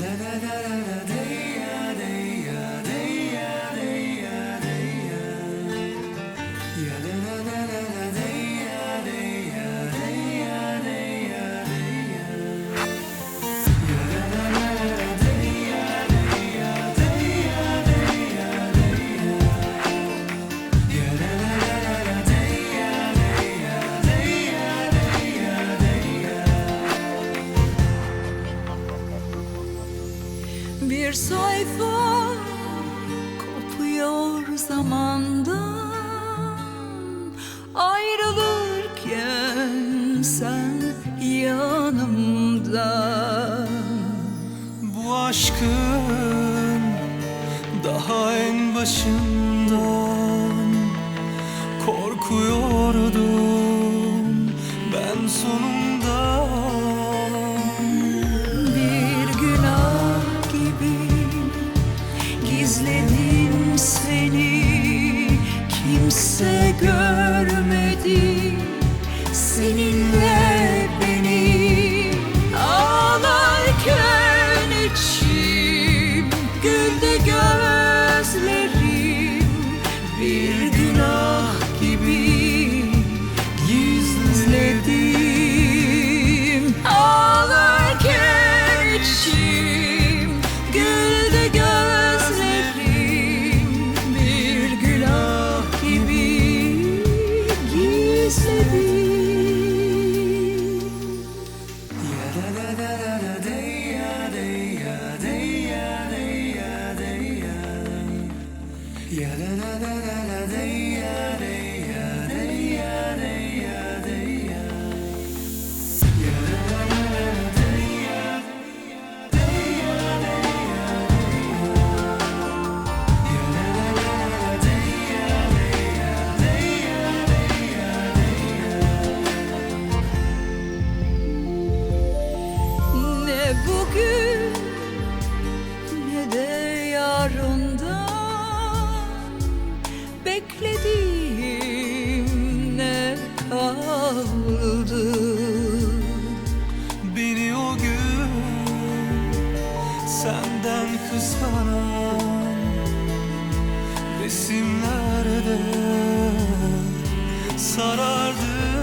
da da da da da Bir sayfa kopuyor zamandan. Ayrılırken sen yanımda. Bu aşkın daha en başından korkuyordum. Ben sonunda gizledim seni. Kimse görmedi. Seninle Da da da da. Senden kıskanan resimlerde sarardı